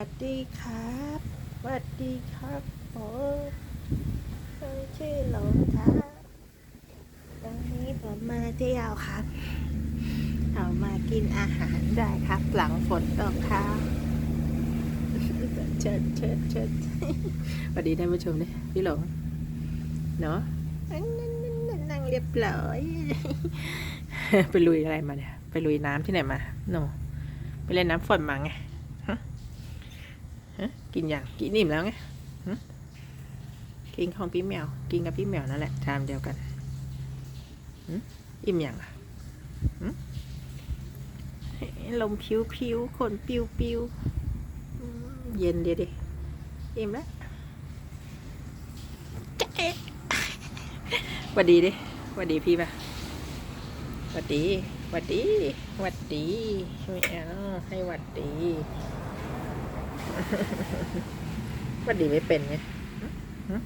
สวัสดีครับสวัสดีครับผมผมชื่อหลงครับตอนนี้ผมมาเที่ยวครับเรามากินอาหารได้ครับ หลังฝนตกครับเชิดเชิดเชิดสวัสดีท่านผู้ชมเนี่ยพี่หลง เนาะนั่งนั่งนั่งนั่งนั่งเรียบร้อย ไปลุยอะไรมาเนี่ย ไปลุยน้ำที่ไหนมาโนไปเล่นน้ำฝนมาไงฮะ กินอย่างกินอิ่มแล้วไงกินของพี่เหมียวกินกับพี่เหมียวนั่นแหละชามเดียวกันอิ่มอย่างอะลมผิวผิวขนปิวปิวเย็นเดียวดิอิ่มแล้วหวัดดีดิหวัดดีพี่ปะหวัดดีหวัดดีหวัดดีไม่เอาให้หวัดดี วัดดีไม่เป็นไงหึ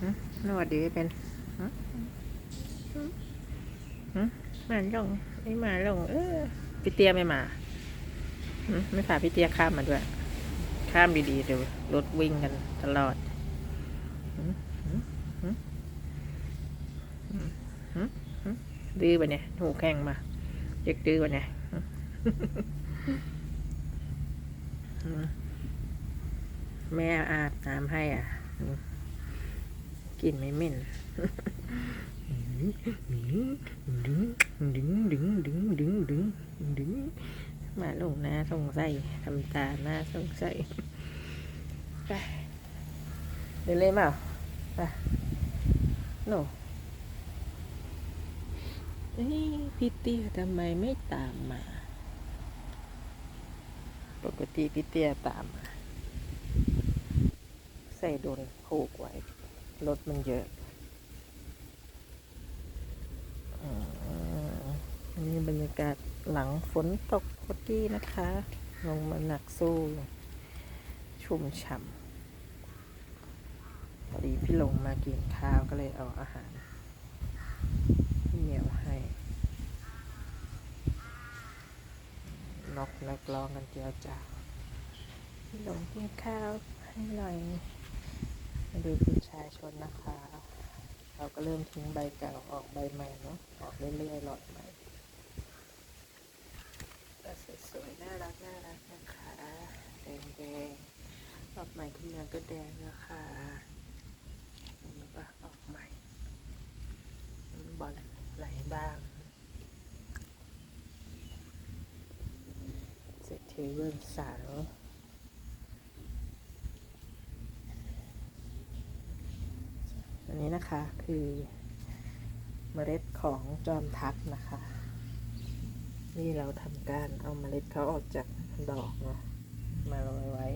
หึหึวัดดีไม่เป็นหึหึหึมาลงไม่มาลง เออพี่เตี้ยไม่มาหึไม่พาพี่เตี้ยข้ามมาด้วย ข้ามดีๆเดี๋ยวรถวิ่งกันตลอดหึหึหึหึหึหึดื้อปะเนี่ยหูแข็งมาเด็กดื้อปะเนี่ยหึหึ แม่อาบน้ำให้อะกลิ่นไม่เหม็นดึงดึงดึงดึงดึงดึงดึงมาลงหน้าสงสัยทำตาหน้าสงสัยไปเดินเลยเปล่าไปโน่เอ้ยพี่เตี้ยทำไมไม่ตามมา ปกติพี่เตี้ยตามมา ใส่โดนผูกไว้ รถมันเยอะอันนี้บรรยากาศหลังฝนตกพอดีนะคะ ลงมาหนักสู้ ชุ่มฉ่ำพอดีพี่ลงมากินข้าวก็เลยเอาอาหารพี่เหนียวให้นกนักร้องกันเจียวจ้าพี่ลงกินข้าวให้หน่อย มาดูคุณชายชนนะคะ เราก็เริ่มทิ้งใบเก่าออกใบใหม่เนาะออกเรื่อยๆหลอดใหม่ก็สวยๆน่ารักน่ารักนะคะแดงๆออกใหม่ทุกอย่างก็แดงนะคะอันนี้ก็ออกใหม่บอลไหลบ้างเสร็จเทเบิลสาว อั นี้นะคะคือเมล็ดของจอมทัพนะคะ นี่เราทำการเอาเมล็ดเขาออกจากดอกเนาะมาโรยไว้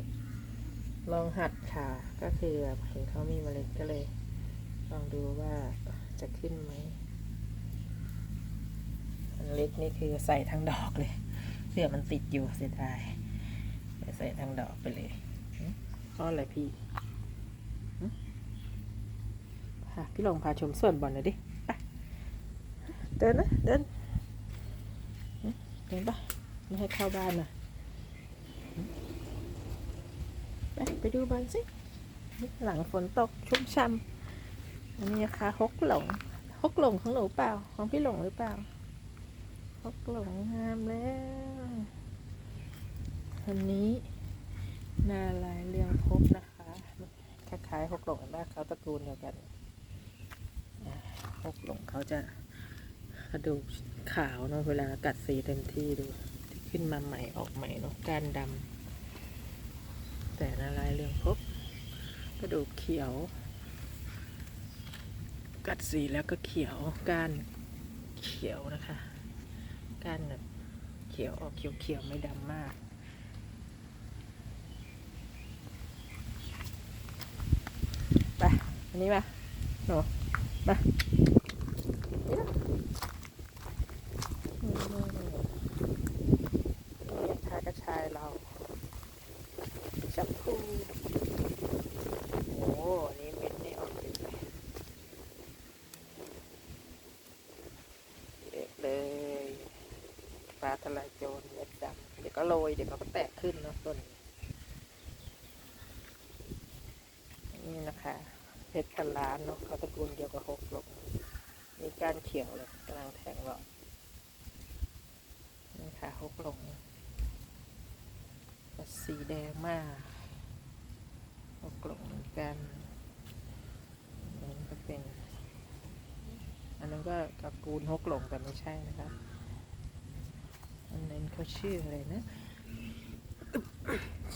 ลองหัดค่ะ ก็คือแบบเห็นเขามีเมล็ดก็เลย ลองดูว่าจะขึ้นไหมเล็กนี่คือใส่ทั้งดอกเลยเผื่อมันติดอยู่เสียดายใส่ทั้งดอกไปเลยข้ออะไรพี่ ค่ะพี่ลงพาชมส่วนบอลหน่อยดิไปเดินนะเดินเดินปะไม่ให้เข้าบ้านนะไปไปดูบอลสิหลังฝนตกชุ่มช่ำอันนี้นะคะฮกหลงฮกหลงของหนูเปล่าของพี่หลงหรือเปล่าฮกหลงงามแล้วอันนี้นาลายเรืองพบนะคะคล้ายๆฮกหลงมากเขาตระกูลเดียวกัน พวกหลงเขาจะกระดูกขาวเนาะเวลากัดสีเต็มที่ดูที่ขึ้นมาใหม่ออกใหม่เนาะก้านดำแต่ละลายเรืองพบกระดูกเขียว กัดสีแล้วก็เขียวก้านเขียวนะคะก้านแบบเขียวออกเขียวเขียวๆไม่ดำมากไปอันนี้มาหนูมา ทลายโจรเม็ดดำเดี๋ยวก็โรยเดี๋ยวก็แตกขึ้นเนาะต้นนี่นะคะเพชรพัลานเนาะเขาตระกูลเดียวกับหกลบมีการเขียวเลยกำลังแทงหลอดนี่ค่ะหกลงสีแดงมากหกลงเหมือนกันนั่นก็เป็น อันนั้นก็ตระกูลหกลงแต่ไม่ใช่นะครับ อันนั้นเขาชื่ออะไรนะ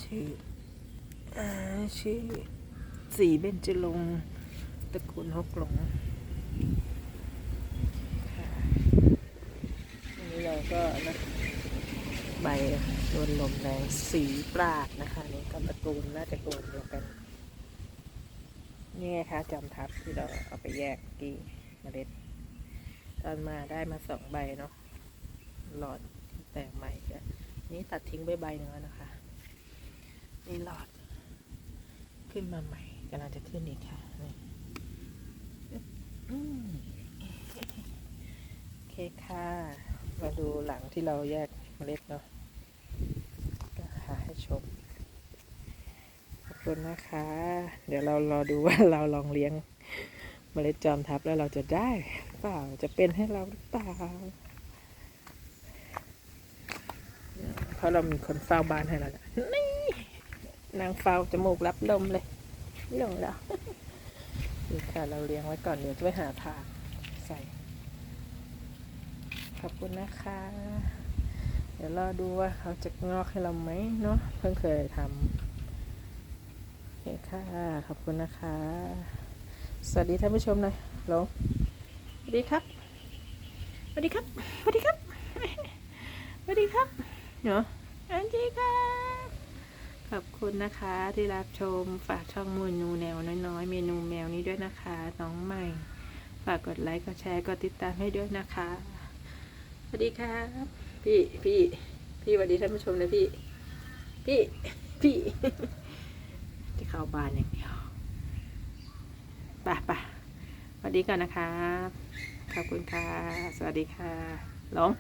ชื่ออชื่อสีเบญจรงตระกูลหกหลงค่ะอันนี้เราก็นะใบโดนลมแรงสีปราดนะคะนี่กับตระกูลน่าจะตระกูลเดียวกันนี่ไงคะจำทับที่เราเอาไปแยกกี่เมล็ด ตอนมาได้มาสองใบเนาะหลอด แตกใหม่ก็นี่ตัดทิ้งไปใบหนึ่งแล้วนะคะ นี่หลอด ขึ้นมาใหม่กำลังจะขึ้นอีกค่ะนี่โอเคค่ะ มาดูหลังที่เราแยกเมล็ดเนาะก็หาให้ชมขอบคุณนะคะ เดี๋ยวเรารอดูว่าเราลองเลี้ยงเมล็ดจอมทับแล้วเราจะได้หรือเปล่าจะเป็นให้เราหรือเปล่า เพราะเรามีคนเฝ้าบ้านให้เรานี่นางเฝ้าจมูกรับลมเลยเรื่องแล้วนี่ค่ะเราเลี้ยงไว้ก่อนเดี๋ยวจะไปหาทางใส่ ขอบคุณนะคะ เดี๋ยวรอดูว่าเขาจะงอกให้เราไหมเนาะเพิ่งเคยทำโอเคค่ะ ขอบคุณนะคะ สวัสดีท่านผู้ชมหน่อยลงสวัสดีครับสวัสดีครับสวัสดีครับสวัสดีครับ เนาะอันดีครับขอบคุณนะคะที่รับชมฝากช่องมูนูแนวน้อยๆ เมนูแมวนี้ด้วยนะคะ น้องใหม่ ฝากกดไลค์ กดแชร์ กดติดตามให้ด้วยนะคะ สวัสดีครับ พี่พี่พี่สวัสดีท่านผู้ชมเลยพี่ พี่พี่จะเข้าบ้านอย่างเดียวป่ะป่ะสวัสดีก่อนนะครับขอบคุณค่ะ สวัสดีค่ะหลง